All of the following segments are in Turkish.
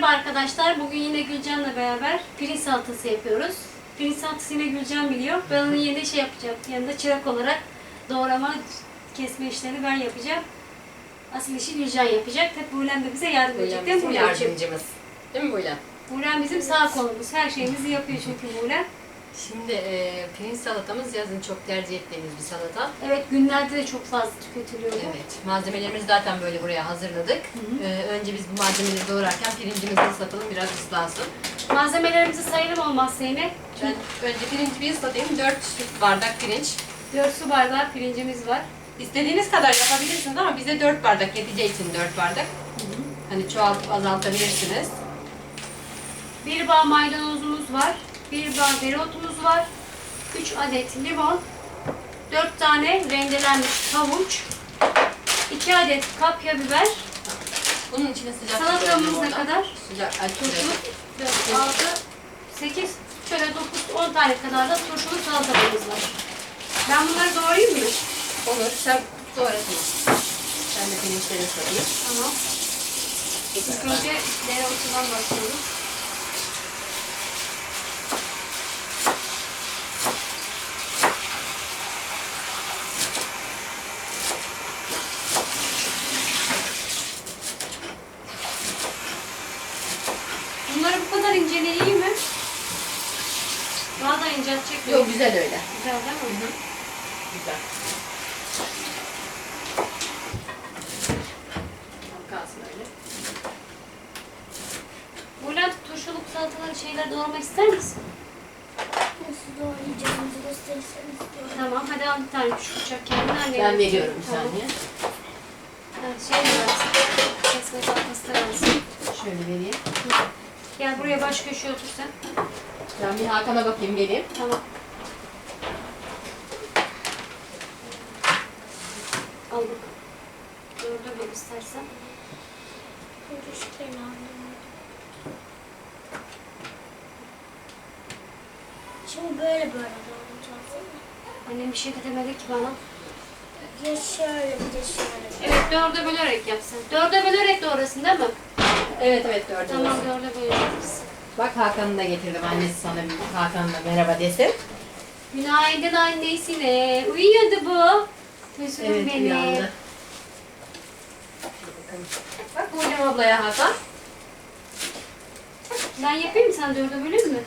Merhaba arkadaşlar. Bugün yine Gülcan'la beraber pirinç salatası yapıyoruz. Pirinç salatası yine Gülcan biliyor. Ben onun yerine şey yapacağım. Yanında çırak olarak doğrama, kesme işlerini ben yapacağım. Asıl işi Gülcan yapacak. Tabi Buğlen de bize yardım edecek. Değil mi bizim Buğlen'cim? yardımcımız. Değil mi Buğlem? Buğlen bizim sağ kolumuz. Her şeyimizi yapıyor çünkü Buğlen. Şimdi e, pirinç salatamız yazın çok tercih ettiğimiz bir salata. Evet günlerde de çok fazla tüketiliyor bu. Evet, malzemelerimizi zaten böyle buraya hazırladık. E, önce biz bu malzemeleri doğrarken pirincimizi ıslatalım, biraz ıslansın. Malzemelerimizi sayalım olmazsa yine. Ben önce pirinci bir ıslatayım. 4 bardak pirinç. 4 su bardağı pirincimiz var. İstediğiniz kadar yapabilirsiniz ama bize 4 bardak yeteceği için 4 bardak. Hani çoğaltıp azaltabilirsiniz. Bir bağ maydanozumuz var. Bir bağ dereotumuz var. 3 adet limon. 4 tane rendelenmiş havuç. 2 adet kapya biber. Bunun içine sıcak Salatamız koyuyorum ne kadar? Sıcak, ay, Turşu. sıcak. 4, 6, 8, şöyle 9, 10 tane kadar da turşulu salatamız var. Ben bunları doğrayayım mı? Olur, sen doğrasın. Ben de pirinçleri ıslatayım. Tamam. İlk önce dereotundan başlıyoruz. Bunları bu kadar inceleyeyim mi? Daha da inceltecek mi? Yok, güzel öyle. Mi? Güzel. Kalsın öyle. Bülent turşuluk salataları şeyler doğramak ister misin? Nasıl doğrayacağımızı gösterirseniz diyorum. Tamam hadi al bir tane küçük bıçak kendine anne. Ben veriyorum bir Tamam. saniye. Evet, şey de versin. Kesme tahtası da versin. Şöyle vereyim. Gel buraya baş köşeye otur sen. Ben bir Hakan'a bakayım geleyim. Tamam. Al bakalım. Dörde böl istersen. Kuruş kenarını. Şimdi böyle böyle doğrayacağız değil mi? Annem bir şey de demedi ki bana. Ya şöyle bir de şöyle. Evet dörde bölerek yapsın. Dörde bölerek doğrasın değil mi? Evet evet gördüm. Tamam dörde bölerek. Bak Hakan'ı da getirdim. Annesi sana bir Hakan'la merhaba desin. Günaydın annesine. Uyuyordu bu. Kuzum Evet benim. uyandı. Bak Buğlem ablaya Hakan. Ben yapayım mı sen dörde bölür mü?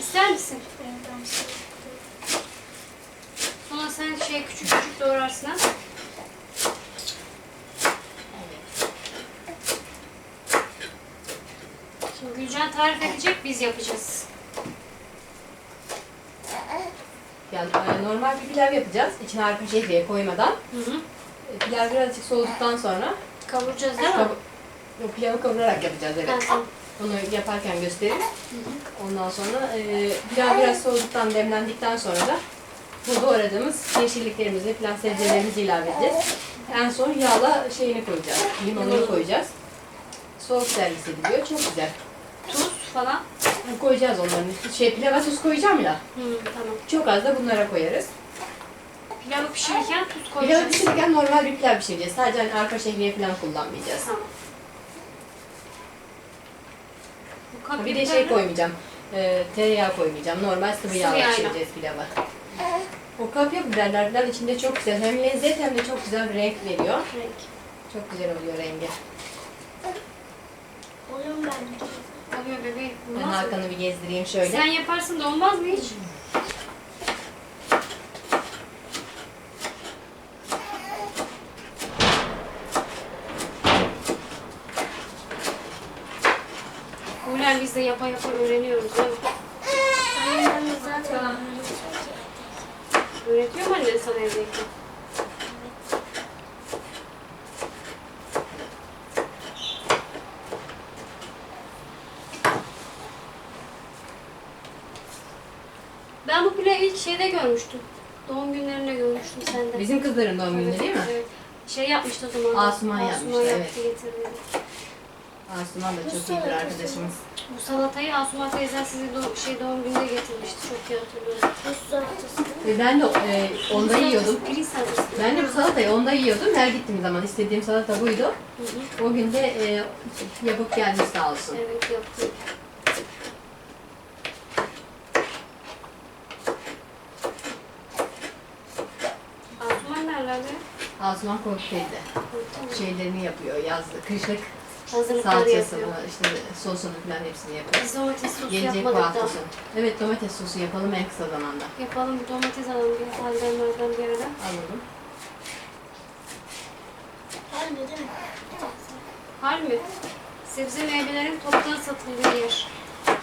İster misin? Ben Sonra sen şey küçük küçük doğrarsın ha. Şimdi Gülcan tarif edecek, biz yapacağız. Yani e, normal bir pilav yapacağız. İçine arpa şehriye koymadan. Hı hı. E, Pilav birazcık soğuduktan sonra Kavuracağız değil mi? kav- Yok, pilavı kavurarak yapacağız evet. tamam. Onu yaparken gösteririz. Ondan sonra e, pilav biraz soğuduktan, demlendikten sonra da bu doğradığımız yeşilliklerimizi, falan sebzelerimizi ilave edeceğiz. En son yağla şeyini koyacağız, limonunu koyacağız. Soğuk servis ediliyor, çok güzel. Tuz falan. Yani koyacağız onların. Şey, pilava tuz koyacağım ya, Hı, tamam. çok az da bunlara koyarız. Pilavı pişirirken tuz Pilavı koyacağız. pişirirken normal bir pilav pişireceğiz. Sadece hani arpa şehriye falan kullanmayacağız. Tamam. Kapya Bir de şey koymayacağım. E, tereyağı koymayacağım. Normal sıvı yağla yağla. pişireceğiz pilavı. O kapya biberler falan içinde çok güzel. Hem lezzet hem de çok güzel bir renk veriyor. Renk. Çok güzel oluyor rengi. Oluyor mu ben? Oluyor bebeğim. Ben Olmaz mı? Hakan'ı bir gezdireyim şöyle. Sen yaparsın da olmaz mı hiç? Ulan biz de yapa yapa öğreniyoruz mi? Annem de zaten öğretecek. Öğretiyor mu annen sana evdeyken? Ben bu pilavı ilk şeyde görmüştüm. Doğum günlerinde görmüştüm sende. Bizim kızların doğum günü Evet, değil mi? evet. Şey yapmıştı o zaman. Asuman yapmıştı, yaptı, evet. getirdi. Asuman da çok iyidir salatası. arkadaşımız. Bu salatayı Asuman teyzen size doğ- şey doğum gününde getirmişti. Çok iyi hatırlıyorum. Ve ben de e, onda yiyordum. Pirinç salatası. Ben de bu salatayı onda yiyordum. Her gittiğim zaman istediğim salata buydu. Hı hı. O gün de e, yapıp gelmiş sağ olsun. Evet yaptım. Asuman nerelerde? Asuman Korkut'taydı. Şeylerini yapıyor yazlı, kışlık Hazırlıkları salçasını, yapıyor. işte sosunu falan hepsini yapıyor. Biz domates sosu Gelecek bu yapmadık hafta da. sonu. Evet domates sosu yapalım en kısa zamanda. Yapalım bir domates alalım bir haldenlerden bir arada. Alalım. Harbi değil mi? Hal mi? Sebze meyvelerin toptan satıldığı yer.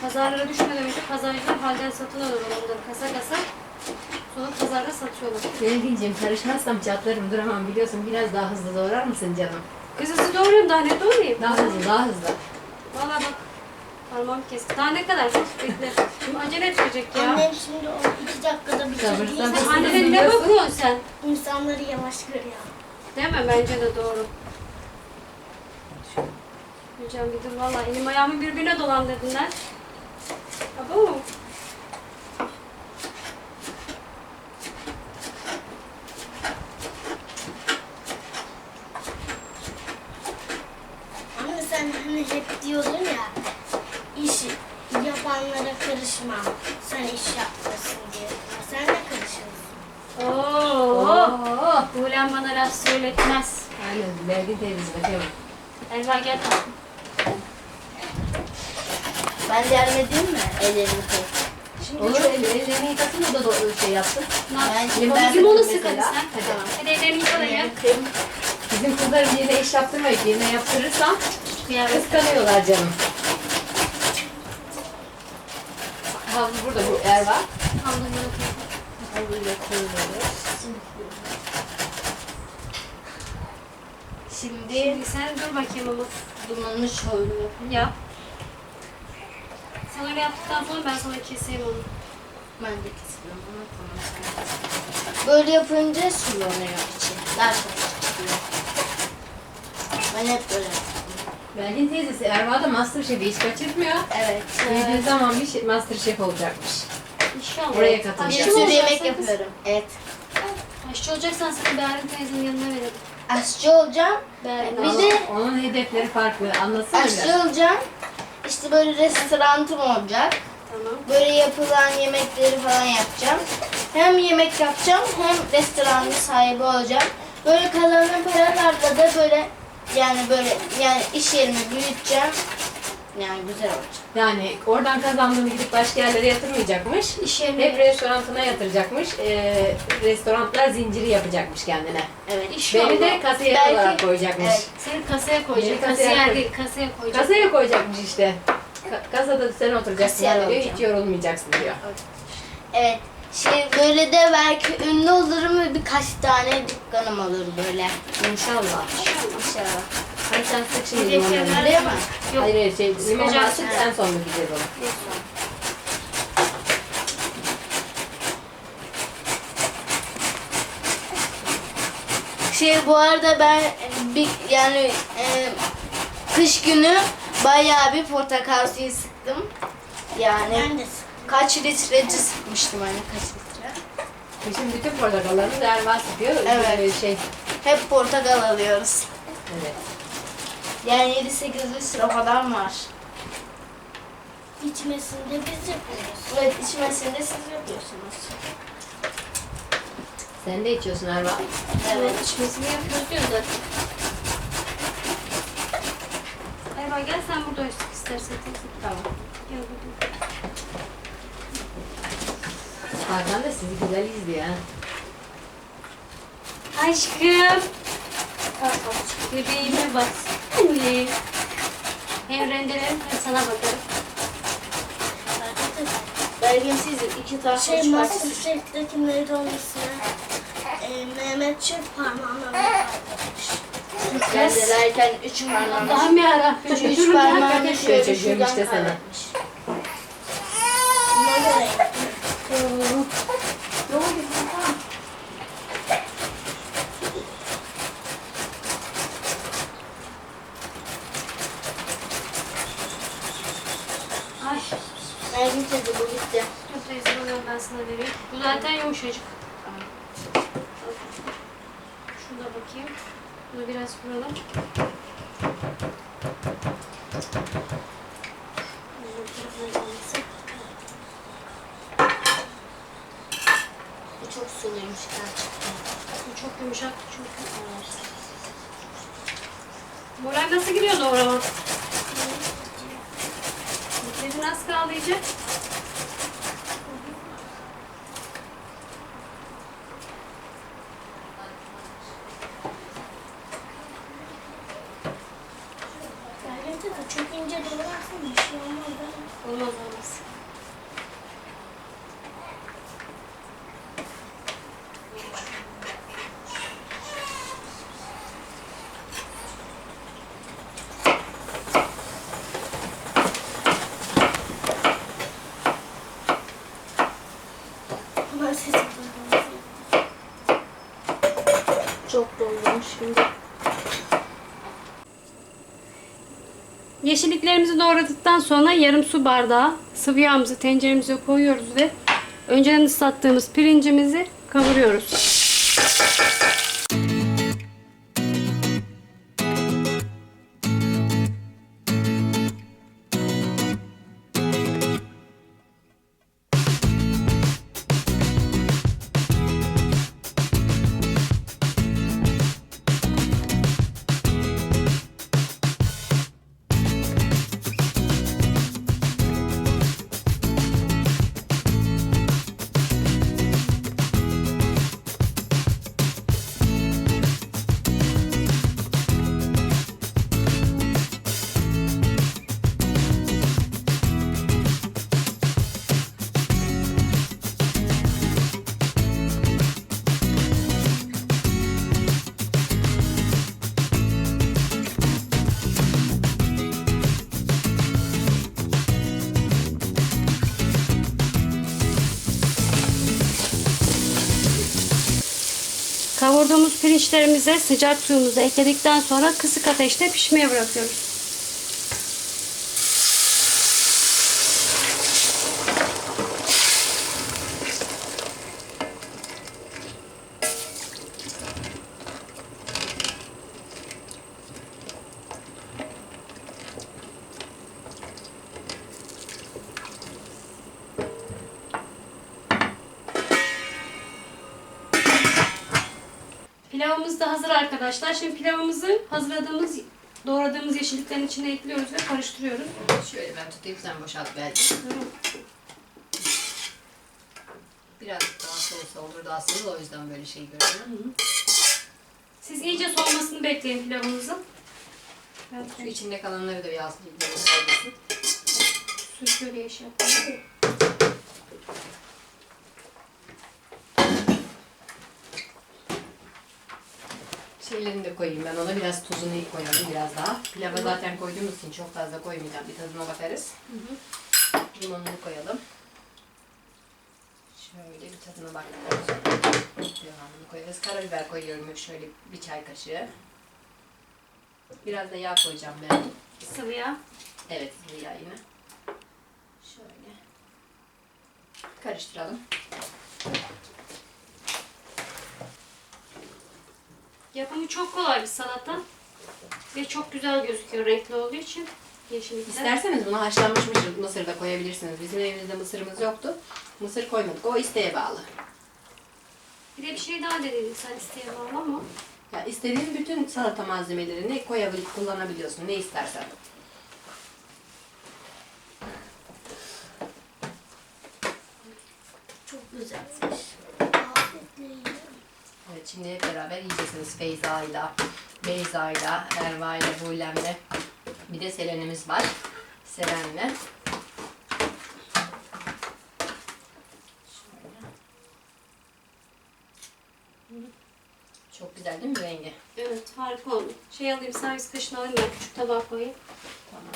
Pazarlara düşmeden önce pazarcılar halden satın alıyorlar onları kasa kasa. Sonra pazarda satıyorlar. Belgin'cim karışmazsam çatlarım duramam biliyorsun biraz daha hızlı doğrar mısın canım? Kız hızlı doğrayayım daha ne doğrayayım? Daha hızlı daha hızlı. Valla bak. Parmağım kesti. Daha ne kadar? Bekle. Şimdi acele ettirecek ya. Annem şimdi o iki dakikada bitirdiği Sabırsız. zaman Annene ne bakıyorsun sen? insanları yavaş görüyor. Değil mi? Bence de doğru. Hocam bir dur valla elim ayağımı birbirine dolandırdılar. Abo. Anne sen hani hep diyordun ya iş yapanlara karışma. Sen iş yapmasın diye. Sen de karışıyorsun. Oo. Oo. Buğulen bana laf söyletmez. Aynen Belgin teyzesi bakıyorum. Elva gel tatlım. Ben de yardım edeyim mi? Ellerimi koy. Şimdi Olur elini, ellerini yıkasın o da do- şey yapsın. ne yapayım? Ben- Limonu ben- Limonu sık hadi sen. Hadi. Hadi ellerini yıka da gel. Bizim kızlar birine iş yaptırmayıp birine yaptırırsam Kıyafet. kıskanıyorlar canım. Havlu burada bu er var. Yıka. Havluyla koyuyoruz. Şimdi Şimdi sen dur bakayım ama. dumanı şöyle Yap. Sen öyle yaptıktan sonra ben sana keseyim onu. Ben de kesiyorum ama tamam sen kes. Böyle yapınca sulanıyor içi. Daha çok çıkıyor. Ben hep böyle yapıyorum. Belgin teyzesi Erva da Masterchef'i hiç kaçırmıyor. Evet. Büyüdüğü zaman bir şey, Masterchef olacakmış. İnşallah. Oraya katılacak. Bir sürü yemek yapıyorum. Evet. Aşçı olacaksan seni Berin teyzenin yanına verelim. Aşçı olacağım. Berin. Bir Onun- de- Onun hedefleri farklı. Anlatsana Aşçı biraz. olacağım. İşte böyle restoranım olacak. Tamam. Böyle yapılan yemekleri falan yapacağım. Hem yemek yapacağım hem restoranın sahibi olacağım. Böyle kazanan paralarla da böyle yani böyle yani iş yerimi büyüteceğim. Yani güzel olacak. Yani oradan kazandığını gidip başka yerlere yatırmayacakmış. İş yerine. Hep restorantına yatıracakmış. Ee, restoranlar zinciri yapacakmış kendine. Evet. İnşallah. Beni de kasiyer Belki- olarak koyacakmış. Evet. Seni kasaya koyacak. Beni kasaya Kasiyer koy. değil, kasaya koyacak. Kasaya koyacakmış işte. Ka- kasada sen oturacaksın Kasiyer diyor. olacağım. Hiç yorulmayacaksın diyor. Evet. Şey böyle de belki ünlü olurum ve birkaç tane dükkanım olur böyle. İnşallah. İnşallah. Hadi sen nerede? Değil mi? Yok. Hayır hayır şey limonu Sıkacağız. en son gideceğiz onu. Şey bu arada ben bir yani e, kış günü bayağı bir portakal suyu sıktım. Yani kaç litreci sıkmıştım hani kaç. Şimdi bütün portakallarını Erva sıkıyor. Evet. Şey, Hep portakal alıyoruz. evet. Yani 7-8 litre falan var. İçmesinde biz yapıyoruz. Evet içmesinde siz yapıyorsunuz. Sen de içiyorsun Erva. Evet. İçmesini yapıyoruz diyor zaten. Erva gel sen burada istersen. Tamam. Gel burada. Hakan da sizi güzel izliyor. Aşkım. Bebeğime bak. Anne. Hem rendelerim hem sana bakarım. Belki sizin iki tane Şey şey Masterchef'teki neydi onun ismi? Ee, Mehmet Çöp parmağına bakmış. Rendelerken üç parmağını Allah'ım yarabbim. üç, parmağını Şöyle şuradan işte sana. kaynatmış. Ay. Ben gideceğim bu bitti. Çok teyze ben sana vereyim. Zaten yumuşacık. Şurada bakayım. Bunu biraz vuralım. Bu tarafına. Suluymuş gerçekten. Çok yumuşak çünkü. Moral nasıl gidiyor doğrama? Bitirdi nasıl kaldı iyice? Bence de çok ince doğrarsın bir şey olmaz. Olmaz olmaz. Ama sesi duyuyorum. Çok doldurmuş şimdi. Yeşilliklerimizi doğradıktan sonra yarım su bardağı sıvı yağımızı tenceremize koyuyoruz ve önceden ıslattığımız pirincimizi kavuruyoruz. Kavurduğumuz pirinçlerimize sıcak suyumuzu ekledikten sonra kısık ateşte pişmeye bırakıyoruz. Arkadaşlar. Şimdi pilavımızı hazırladığımız, doğradığımız yeşilliklerin içine ekliyoruz ve karıştırıyoruz. Şöyle ben tutayım sen boşalt belki. Biraz daha soğusa olurdu aslında o yüzden böyle şey görüyorum. Siz iyice soğumasını bekleyin pilavınızın. Şu içinde kalanları da biraz biraz soğumasın. Suyu şöyle yeşil yapalım. Şeylerini de koyayım ben ona biraz tuzunu koyalım biraz daha. Pilava zaten koyduğumuz için çok fazla koymayacağım bir tadına bakarız. Limonunu koyalım. Şöyle bir tadına baktıktan sonra devamını koyarız. Karabiber koyuyorum şöyle bir çay kaşığı. Biraz da yağ koyacağım ben. Sıvı yağ. Evet sıvı yağ yine. Şöyle. Karıştıralım. Yapımı çok kolay bir salata. Ve çok güzel gözüküyor renkli olduğu için. Yeşillikler. İsterseniz buna haşlanmış mısır, mısır da koyabilirsiniz. Bizim evimizde mısırımız yoktu. Mısır koymadık. O isteğe bağlı. Bir de bir şey daha dedin sen isteğe bağlı ama. Ya istediğin bütün salata malzemelerini koyabil, kullanabiliyorsun. Ne istersen. Çok güzelmiş. Afiyetle yiyin. Evet şimdi hep beraber yiyeceksiniz Feyza'yla, Beyza'yla, Erva'yla, Bulem'le. Bir de Selen'imiz var. Selen'le. Çok güzel değil mi rengi? Evet harika oldu. Şey alayım servis kaşığını alayım ben küçük tabağa koyayım. Tamam.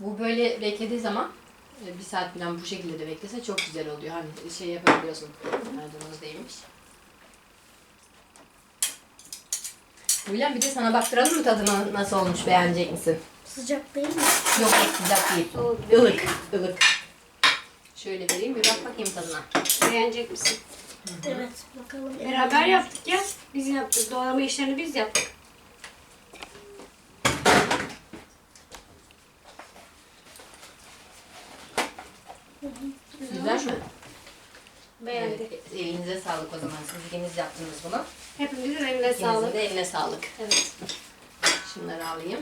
Bu böyle beklediği zaman bir saat falan bu şekilde de beklese çok güzel oluyor. Hani şey yapabiliyorsun. Maydanoz değmiş. William bir de sana baktıralım mı tadına nasıl olmuş beğenecek misin? Sıcak değil mi? Yok yok sıcak değil. Soğuk. Ilık. Ilık. Şöyle vereyim bir bak bakayım tadına. Beğenecek misin? Evet. Bakalım. Beraber yaptık ya. Biz yaptık. Doğrama işlerini biz yaptık. Güzel mi? Beğendik. Evet, elinize sağlık o zaman. Siz ikiniz yaptınız bunu. Hepimizin eline İkinizin sağlık. de eline sağlık. Evet. Şunları alayım.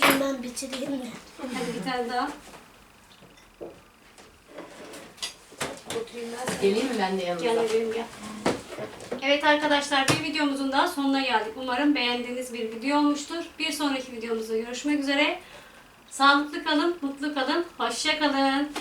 Hemen bitireyim de. Hadi bir tane daha. Oturayım ben sana. Geleyim mi ben de yanınıza? Gel bebeğim gel. Evet arkadaşlar bir videomuzun daha sonuna geldik. Umarım beğendiğiniz bir video olmuştur. Bir sonraki videomuzda görüşmek üzere. Sağlıklı kalın, mutlu kalın, hoşça kalın.